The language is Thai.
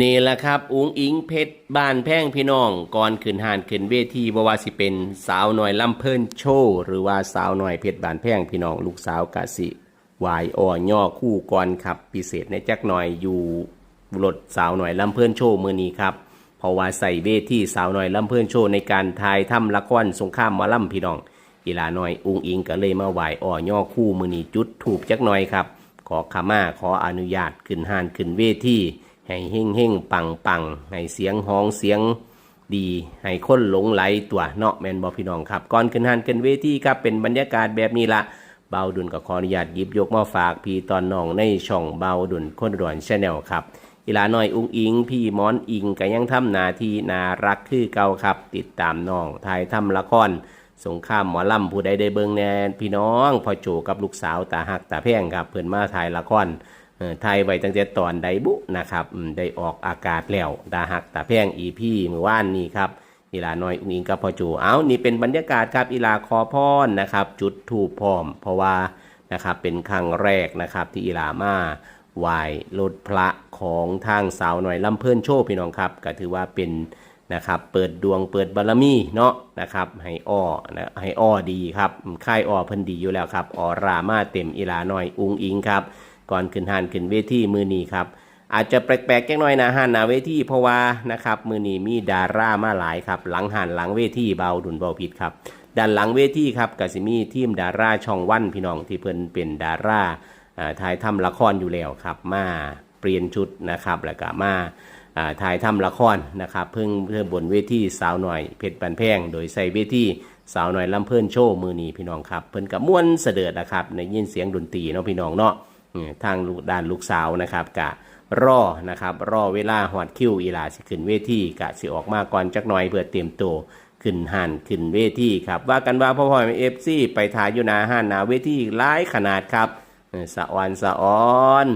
นี่แหละครับ อุงอิงเพชรบ้านแพ่งพี่น้อง ก่อนขึ้นหานขึ้นเวทีบ่ว่าสิเป็นสาวหน่อยลำเพิ่นโชว์หรือว่าสาวหน่อยเพชรบ้านแพ่งพี่น้อง ลูกสาวกะสิวายอ่อย่อคู่ก่อนครับพิเศษในจักหน่อยอยู่รถสาวหน่อยลำเพิ่นโชว์มือนี้ครับเพราะว่าใส่เวทีสาวหน่อยลำเพิ่นโชว์ในการถ่ายทำละครสงครามมาล่ำพี่น้องอีหลาหน่อย อุงอิงก็เลยมาไหวอ่อย่อคู่มือนี้จุดถูกจักหน่อยครับ ขอขมาขออนุญาตขึ้นหานขึ้นเวที ให้เฮงเฮงปังปังให้เสียงห้องเสียงดีให้คนหลงไหลตัวเนาะแมนบอพี่น้องครับ ก่อนขึ้นหานขึ้นเวทีครับเป็นบรรยากาศแบบนี้ละเบาดุลก็ขออนุญาตยิบยกมาฝากพี่ตอนน้องในช่องเบาดุลคนด่วนชาแนลครับอีหลาหน่อยอุ้งอิง พี่มอนอิงก็ยังทำหนาทีนารักคือเก่าครับ ติดตามน้องถ่ายทำละครสงครามหมอลำผู้ใดได้เบิงแน่พี่น้องพอโจกับลูกสาวตาหักตาแพ่งครับเพิ่อนมาถ่ายละคร เอ่อถ่ายไว้ตั้งแต่ตอนใดบุนะครับได้ออกอากาศแล้วตาหักตาแพงอีพี่เมื่อวานนี้ครับอีลาน้อยอุ้งอิงกับพ่อโจเอานี่เป็นบรรยากาศครับอีลาขอพรนะครับ จุดถูปพร้อม เพราะว่านะครับเป็นครั้งแรกนะครับที่อีลามาไหว้รถพระของทางสาวหน่อยลำเพิ่นโชว์พี่น้องครับ ก็ถือว่าเป็นนะครับเปิดดวงเปิดบารมีเนาะนะครับให้อ้อนะให้อ้อดีครับค่ายอ้อเพิ่นดีอยู่แล้วครับออรามาเต็มอีลาน่อยอุ้งอิงครับ ก่อนขึ้นหานขึ้นเวทีมือนี้ครับอาจจะแปลกๆแค่น้อยนะหันหนาเวทีเพราะว่านะครับมือนี้มีดารามาหลายครับ หลังหันหลังเวทีเบาดุนเบาผิดครับด้านหลังเวทีครับก็สิมีทีมดาราช่องวันพี่น้องที่เพิ่นเป็นดาราถ่ายทำละครอยู่แล้วครับมาเปลี่ยนชุดนะครับแล้วก็มาถ่ายทำละครนะครับเพิ่งเพิ่มบนเวทีสาวหน่อยเพชรบันแพงโดยใส่เวทีสาวหน่อยลำเพิ่นโชว์มือนีพี่น้องครับเพิ่นกับม้วนเสด็จนะครับในยินเสียงดนตรีเนาะพี่น้องเนาะ ทางด้านลูกสาวนะครับกะรอนะครับรอเวลาหอดคิวอีลาสิขึ้นเวทีกะสิออกมาก่อนจักหน่อยเพื่อเตรียมตัวขึ้นหันขึ้นเวทีครับว่ากันว่าพ่อพ่อเอฟซีไปทายอยู่นาหันนาเวทีหลายขนาดครับสะออนสะออน